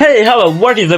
Hello what is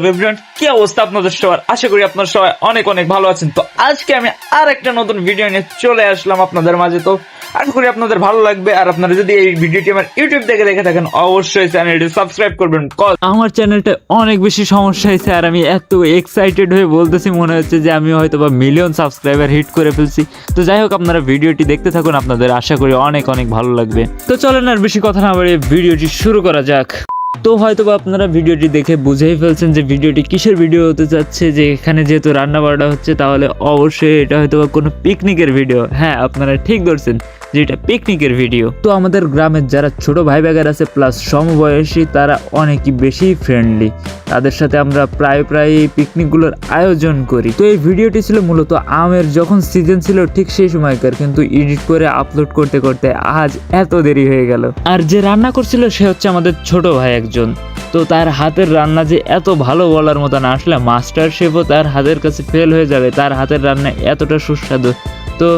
কি অবস্থা আপনাদের সবার? আশা করি আপনারা সবাই অনেক অনেক ভালো আছেন। তো আজকে আমি আর একটা নতুন ভিডিও নিয়ে চলে আসলাম আপনাদের মাঝে। তো আশা করি আপনাদের ভালো লাগবে। আর আপনারা যদি এই ভিডিওটি আমার ইউটিউব থেকে দেখে থাকেন, অবশ্যই চ্যানেলটি সাবস্ক্রাইব করবেন। আমার চ্যানেলটা অনেক বেশি সমস্যা হয়েছে আর আমি এত এক্সাইটেড হয়ে বলতেছি, মনে হচ্ছে যে আমি হয়তো বা মিলিয়ন সাবস্ক্রাইবার হিট করে ফেলছি। তো যাই হোক, আপনারা ভিডিওটি দেখতে থাকুন। আপনাদের আশা করি অনেক অনেক ভালো লাগবে। তো চলেন আর বেশি কথা না বাড়িয়ে ভিডিওটি শুরু করা যাক। তো হয়তো আপনারা ভিডিওটি দেখে বুঝেই ফেলছেন যে ভিডিওটি কিসের ভিডিও হতে যাচ্ছে, যে এখানে যেহেতু রান্না বাড়া হচ্ছে, তাহলে অবশ্যই এটা হয়তো কোনো পিকনিকের ভিডিও হ্যাঁ আপনারা ঠিক ধরছেন। যে এটা পিকনিকের ভিডিও তো আমাদের গ্রামের যারা ছোট ভাই ব্যাগার আছে প্লাস সমবয়সী, তারা অনেকই বেশি ফ্রেন্ডলি তাদের সাথে আমরা প্রায় প্রায় পিকনিকগুলোর আয়োজন করি। তো এই ভিডিওটি ছিল মূলত আমের যখন সিজন ছিল, ঠিক সেই সময়কার। কিন্তু এডিট করে আপলোড করতে করতে আজ এত দেরি হয়ে গেল। আর যে রান্না করছিল, সে হচ্ছে আমাদের ছোট ভাই একজন। তো তার হাতের রান্না যে এত ভালো বলার মতো না আসলে, মাস্টার শেফও তার হাতের কাছে ফেল হয়ে যাবে। তার হাতের রান্না এতটা সুস্বাদু। তো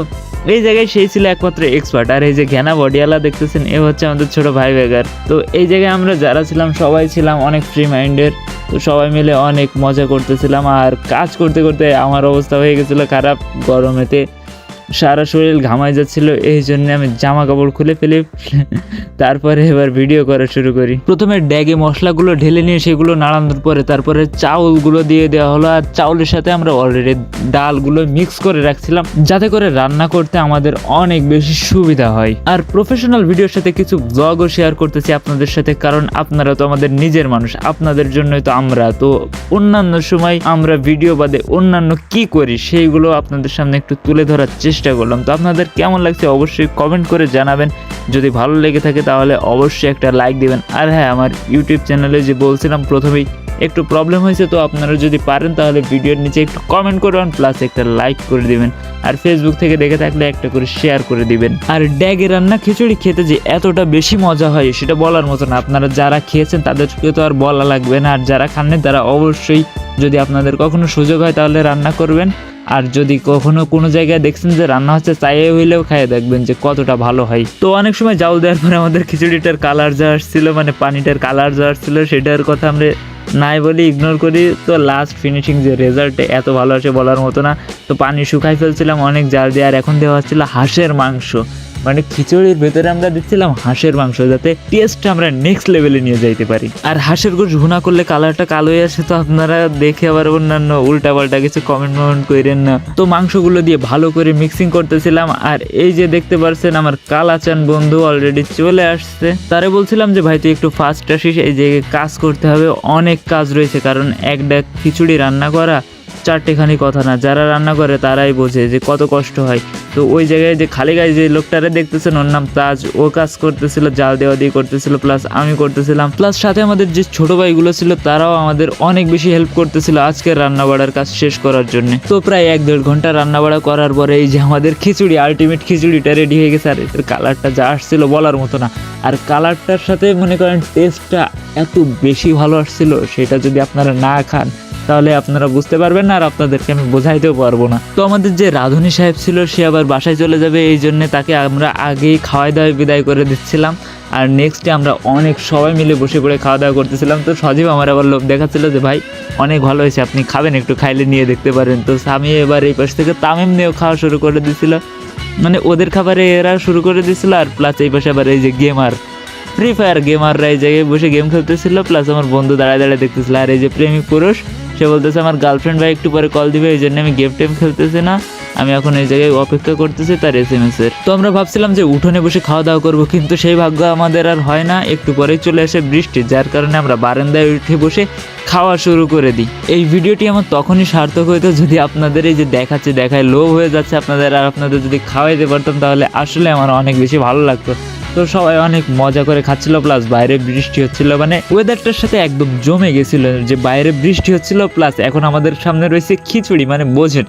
এই জায়গায় সেই ছিল একমাত্র এক্সপার্ট আর এই যে ঘেনা বডিয়ালা দেখতেছেন, এ হচ্ছে আমাদের ছোট ভাই বেগার। তো এই জায়গায় আমরা যারা ছিলাম, সবাই ছিলাম অনেক ফ্রি মাইন্ডের তো সবাই মিলে অনেক মজা করতেছিলাম, আর কাজ করতে করতে আমার অবস্থা হয়ে গেছিল খারাপ গরমেতে। সারা শরীর ঘামাই যাচ্ছিল, এই জন্য আমি জামা কাপড় খুলে ফেলে। তারপরে এবার ভিডিও করা শুরু করি। প্রথমে ড্যাগে মশলাগুলো ঢেলে নিয়ে সেগুলো নাড়ানোর পরে তারপরে চাউলগুলো দিয়ে দেওয়া হলো আর চাউলের সাথে আমরা অলরেডি ডালগুলো মিক্স করে রাখছিলাম, যাতে করে রান্না করতে আমাদের অনেক বেশি সুবিধা হয়। আর প্রফেশনাল ভিডিওর সাথে কিছু ব্লগও শেয়ার করতেছি আপনাদের সাথে, কারণ আপনারা তো আমাদের নিজের মানুষ, আপনাদের জন্যই তো আমরা। তো অন্যান্য সময় আমরা ভিডিও বাদে অন্যান্য কি করি, সেইগুলো আপনাদের সামনে একটু তুলে ধরার চেষ্টা করলাম। তো আপনাদের কেমন লাগছে অবশ্যই কমেন্ট করে জানাবেন। যদি ভালো লেগে থাকে তাহলে অবশ্যই একটা লাইক দিবেন। আর হ্যাঁ আমার ইউটিউব চ্যানেলে যে বলছিলাম প্রথমেই একটু প্রবলেম হয়েছে, তো আপনারা যদি পারেন তাহলে ভিডিওর নিচে একটু কমেন্ট করবেন প্লাস একটা লাইক করে দিবেন। আর ফেসবুক থেকে দেখে থাকলে একটা করে শেয়ার করে দিবেন। আর ড্যাগে রান্না খিচুড়ি খেতে যে এতটা বেশি মজা হয়, সেটা বলার মতো না। আপনারা যারা খেয়েছেন তাদেরকে তো আর বলা লাগবে না। আর যারা খাননি তারা অবশ্যই যদি আপনাদের কখনো সুযোগ হয় তাহলে রান্না করবেন। আর যদি কখনো কোনো জায়গায় দেখছেন যে রান্না হচ্ছে, চাইয়ে হইলেও খাইয়ে দেখবেন যে কতটা ভালো হয়। তো অনেক সময় জাল দেওয়ার পরে আমাদের খিচুড়িটার কালার যা আসছিল মানে পানিটার কালার যা আসছিল, সেটার কথা আমরা নাই বলি ইগনোর করি। তো লাস্ট ফিনিশিং যে রেজাল্ট এত ভালো আসে বলার মতো না। তো পানি শুকাই ফেলছিলাম, অনেক জাল দিয়ে, আর এখন দেওয়া হচ্ছিল হাঁসের মাংস। মানে খিচুড়ির ভেতরে আমরা দিচ্ছিলাম হাঁসের মাংস যাতে টেস্টটা আমরা নেক্সট লেভেলে নিয়ে যাইতে পারি। আর হাঁসের গোশ ভুনা করলে কালারটা কালো হয়ে আসে, তো আপনারা দেখে আবার অন্যান্য উল্টা পাল্টা কিছু কমেন্ট মমেন্ট করেন না। তো মাংসগুলো দিয়ে ভালো করে মিক্সিং করতেছিলাম, আর এই যে দেখতে পারছেন আমার কালাচান বন্ধু অলরেডি চলে আসছে। তারে বলছিলাম যে, ভাই, তুই একটু ফাস্ট আসিস, এই যে কাজ করতে হবে, অনেক কাজ রয়েছে, কারণ এক ডাক খিচুড়ি রান্না করা চারটেখানি কথা না, যারা রান্না করে তারাই বোঝে যে কত কষ্ট হয়। তো ওই জায়গায় যে খালি গায়ে যে লোকটারে দেখতেছেন, ওর নাম তাজ। ও কাজ করতেছিল, জাল দেওয়া দিয়ে করতেছিল প্লাস আমি করতেছিলাম। প্লাস সাথে আমাদের যে ছোট ভাইগুলো ছিল, তারাও আমাদের অনেক বেশি হেল্প করতেছিল আজকের রান্না বাড়ার কাজ শেষ করার জন্য। তো প্রায় এক দেড় ঘণ্টা রান্না বাড়া করার পরে এই যে আমাদের খিচুড়ি আলটিমেট খিচুড়িটা রেডি হয়ে গেছে। আর এর কালারটা যা আসছিল বলার মতো না। আর কালারটার সাথে মনে করেন টেস্টটা এত বেশি ভালো আসছিল, সেটা যদি আপনারা না খান তাহলে আপনারা বুঝতে পারবেন না আর আপনাদেরকে আমি বোঝাইতেও পারব না। তো আমাদের যে রাধুনী সাহেব ছিল, সে আবার বাসায় চলে যাবে, এই জন্য তাকে আমরা আগেই খাওয়াই দাওয়ায় বিদায় করে দিচ্ছিলাম। আর নেক্সটে আমরা অনেক সবাই মিলে বসে পড়ে খাওয়া দাওয়া করতেছিলাম। তো সজীব আমার আবার লোভ দেখাচ্ছিল যে, ভাই, অনেক ভালো হয়েছে, আপনি খাবেন একটু, খাইলে নিয়ে দেখতে পারেন। তো স্বামী এবার এই পাশ থেকে তামিম নিয়েও খাওয়া শুরু করে দিছিল। মানে ওদের খাবারে এরা শুরু করে দিছিল, আর প্লাস এই পাশে আবার এই যে গেমার ফ্রি ফায়ার গেমাররা এই জায়গায় বসে গেম খেলতেছিল। প্লাস আমার বন্ধু দাঁড়ায় দাঁড়ায় দেখতেছিল, আর এই যে প্রেমিক পুরুষ সে বলতেছে, আমার গার্লফ্রেন্ড ভাই একটু পরে কল দিবে এই জন্য আমি গেম টেম খেলতেছি না। আমি এখন এই জায়গায় অপেক্ষা করতেছি তার এস এম এস এর। তো আমরা ভাবছিলাম যে উঠোনে বসে খাওয়া দাওয়া করব, কিন্তু সেই ভাগ্য আমাদের আর হয় না। একটু পরেই চলে আসে বৃষ্টি, যার কারণে আমরা বারান্দায় উঠে বসে খাওয়া শুরু করে দিই। এই ভিডিওটি আমার তখনই সার্থক হইতো যদি আপনাদের এই যে দেখাচ্ছে, দেখায় লোভ হয়ে যাচ্ছে আপনাদের, আর আপনাদের যদি খাওয়াইতে পারতাম, তাহলে আসলে আমার অনেক বেশি ভালো লাগতো। তো সবাই অনেক মজা করে খাচ্ছিল প্লাস বাইরে বৃষ্টি হচ্ছিল মানে ওয়েদারটার সাথে একদম জমে গেছিল, যে বাইরে বৃষ্টি হচ্ছিল প্লাস এখন আমাদের সামনে রয়েছে খিচুড়ি মানে বোঝেন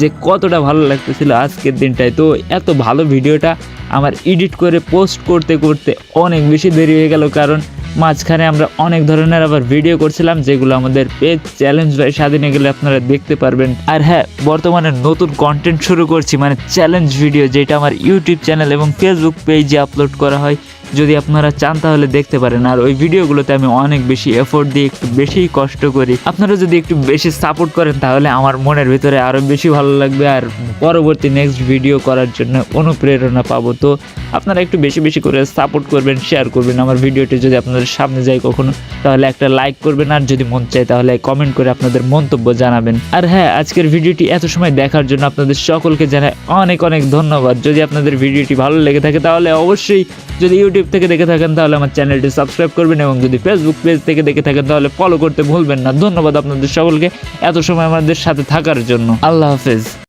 যে কতটা ভালো লাগতেছিল আজকের দিনটায়। তো এত ভালো ভিডিওটা আমার এডিট করে পোস্ট করতে করতে অনেক বেশি দেরি হয়ে গেল, কারণ মাঝখানে আমরা অনেক ধরনের আবার ভিডিও করছিলাম, যেগুলো আমাদের পেজ চ্যালেঞ্জ ভাই স্বাধীনে গেলে আপনারা দেখতে পারবেন। আর হ্যাঁ বর্তমানে নতুন কন্টেন্ট শুরু করছি মানে চ্যালেঞ্জ ভিডিও যেটা আমার ইউটিউব চ্যানেল এবং ফেসবুক পেজে আপলোড করা হয়। যদি আপনারা চান তাহলে দেখতে পারেন। আর ওই ভিডিওগুলোতে আমি অনেক বেশি এফোর্ট দিয়ে একটু বেশি কষ্ট করি। আপনারা যদি একটু বেশি সাপোর্ট করেন, তাহলে আমার মনের ভিতরে আরও বেশি ভালো লাগবে। আর পরবর্তী নেক্সট ভিডিও করার জন্য অনুপ্রেরণা পাবো। তো আপনারা একটু বেশি বেশি করে সাপোর্ট করবেন শেয়ার করবেন আমার ভিডিওটি যদি আপনাদের সামনে যায় কখনো, তাহলে একটা লাইক করবেন। আর যদি মন চায়, তাহলে কমেন্ট করে আপনাদের মন্তব্য জানাবেন। আর হ্যাঁ আজকের ভিডিওটি এত সময় দেখার জন্য আপনাদের সকলকে জানাই অনেক অনেক ধন্যবাদ। যদি আপনাদের ভিডিওটি ভালো লেগে থাকে, তাহলে অবশ্যই যদি ইউটিউব থেকে দেখে থাকেন, তাহলে আমার চ্যানেলটি সাবস্ক্রাইব করবেন এবং যদি ফেসবুক পেজ থেকে দেখে থাকেন, তাহলে ফলো করতে ভুলবেন না। ধন্যবাদ আপনাদের সকলকে এত সময় আমাদের সাথে থাকার জন্য। আল্লাহ হাফেজ।